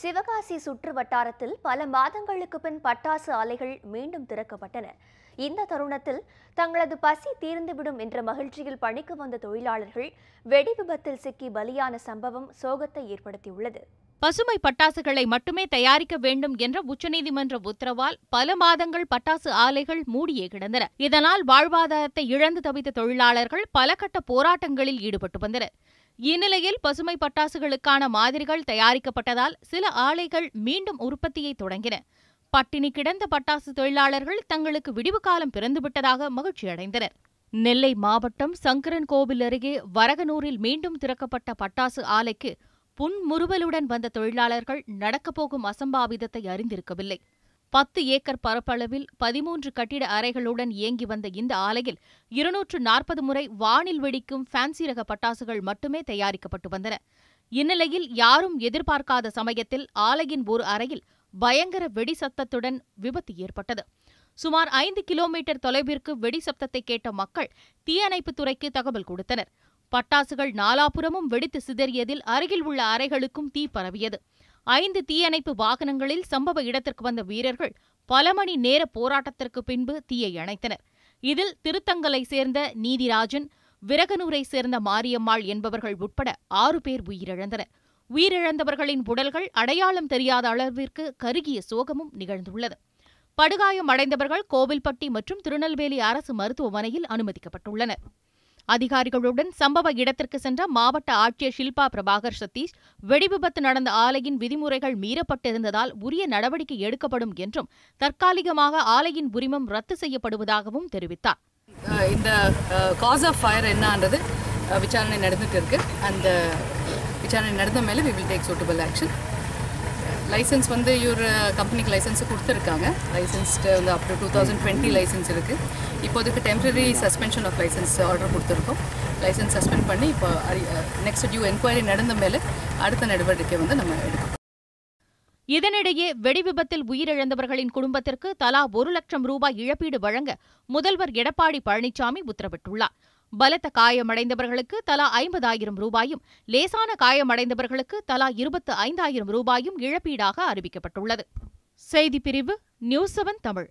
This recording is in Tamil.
சிவகாசி சுற்று வட்டாரத்தில் பல மாதங்களுக்கு பின் பட்டாசு ஆலைகள் மீண்டும் திறக்கப்பட்டன. இந்த தருணத்தில் தங்களது பசி தீர்ந்துவிடும் என்ற மகிழ்ச்சியில் பணிக்கு வந்த தொழிலாளர்கள் வெடி விபத்தில் சிக்கி பலியான சம்பவம் சோகத்தை ஏற்படுத்தியுள்ளது. பசுமை பட்டாசுகளை மட்டுமே தயாரிக்க வேண்டும் என்ற உச்சநீதிமன்ற உத்தரவால் பல மாதங்கள் பட்டாசு ஆலைகள் மூடியே கிடந்தன. இதனால் வாழ்வாதாரத்தை இழந்து தவித்த தொழிலாளர்கள் பல கட்ட போராட்டங்களில் ஈடுபட்டு வந்தனர். இந்நிலையில் பசுமை பட்டாசுகளுக்கான மாதிரிகள் தயாரிக்கப்பட்டதால் சில ஆலைகள் மீண்டும் உற்பத்தியை தொடங்கின. பட்டினி கிடந்த பட்டாசு தொழிலாளர்கள் தங்களுக்கு விடிவு காலம் பிறந்துவிட்டதாக மகிழ்ச்சியடைந்தனர். நெல்லை மாவட்டம் சங்கரன் கோவில் அருகே வரகனூரில் மீண்டும் திறக்கப்பட்ட பட்டாசு ஆலைக்கு புன்முறுவலுடன் வந்த தொழிலாளர்கள் நடக்கப்போகும் அசம்பாவிதத்தை அறிந்திருக்கவில்லை. பத்து ஏக்கர் பரப்பளவில் பதிமூன்று கட்டிட அறைகளுடன் இயங்கி வந்த இந்த ஆலையில் இருநூற்று நாற்பது முறை வானில் வெடிக்கும் ஃபேன்சி ரக பட்டாசுகள் மட்டுமே தயாரிக்கப்பட்டு வந்தன. இந்நிலையில் யாரும் எதிர்பார்க்காத சமயத்தில் ஆலையின் ஒரு அறையில் பயங்கர வெடி சத்தத்துடன் விபத்து ஏற்பட்டது. சுமார் ஐந்து கிலோமீட்டர் தொலைவிற்கு வெடி சப்தத்தை கேட்ட மக்கள் தீயணைப்புத் துறைக்கு தகவல் கொடுத்தனர். பட்டாசுகள் நாலாபுறமும் வெடித்து சிதறியதில் அருகில் உள்ள அறைகளுக்கும் தீ பரவியது. ஐந்து தீயணைப்பு வாகனங்களில் சம்பவ இடத்திற்கு வந்த வீரர்கள் பல மணி நேர போராட்டத்திற்கு பின்பு தீயை அணைத்தனர். இதில் திருத்தங்கலை சேர்ந்த நீதிராஜன் விரகனூரை சேர்ந்த மாரியம்மாள் என்பவர்கள் உட்பட ஆறு பேர் உயிரிழந்தனர். உயிரிழந்தவர்களின் உடல்கள் அடையாளம் தெரியாத அளவிற்கு கருகிய சோகமும் நிகழ்ந்துள்ளது. படுகாயம் அடைந்தவர்கள் கோவில்பட்டி மற்றும் திருநெல்வேலி அரசு மருத்துவமனையில் அனுமதிக்கப்பட்டுள்ளனர். அதிகாரிகளுடன் சம்பவ இடத்திற்கு சென்ற மாவட்ட ஆட்சியர் ஷில்பா பிரபாகர் சதீஷ் வெடிவிபத்து நடந்த ஆலையின் விதிமுறைகள் மீறப்பட்டிருந்ததால் உரிய நடவடிக்கை எடுக்கப்படும் என்றும் தற்காலிகமாக ஆலையின் உரிமம் ரத்து செய்யப்படுவதாகவும் தெரிவித்தார். இந்த காஸ் ஆஃப் ஃபயர் என்னன்றது விசாரணை நடந்துட்டு இருக்கு. அந்த விசாரணை நடந்த மேலே we will take suitable action license வந்து இவர் கம்பெனிக்கு லைசன்ஸ் கொடுத்துருக்காங்க. லைசன்ஸ்டு வந்து up to two thousand twenty license இருக்குது இப்போதுக்கு temporary suspension of license order கொடுத்துருக்கோம். லைசன்ஸ் சஸ்பெண்ட் பண்ணி இப்போ நெக்ஸ்ட் டியூ என்கொயரி நடந்த மேலே அடுத்த நடவடிக்கை வந்து நம்ம எடுக்கணும் இதனிடையே வெடிவிபத்தில் உயிரிழந்தவர்களின் குடும்பத்திற்கு தலா ஒரு லட்சம் ரூபாய் இழப்பீடு வழங்க முதல்வர் எடப்பாடி பழனிசாமி உத்தரவிட்டுள்ளார். பலத்த காயமடைந்தவர்களுக்கு தலா ஐம்பதாயிரம் ரூபாயும் லேசான காயமடைந்தவர்களுக்கு தலா இருபத்து ஐந்தாயிரம் ரூபாயும் இழப்பீடாக அறிவிக்கப்பட்டுள்ளது. செய்திப் பிரிவு நியூஸ் செவன் தமிழ்.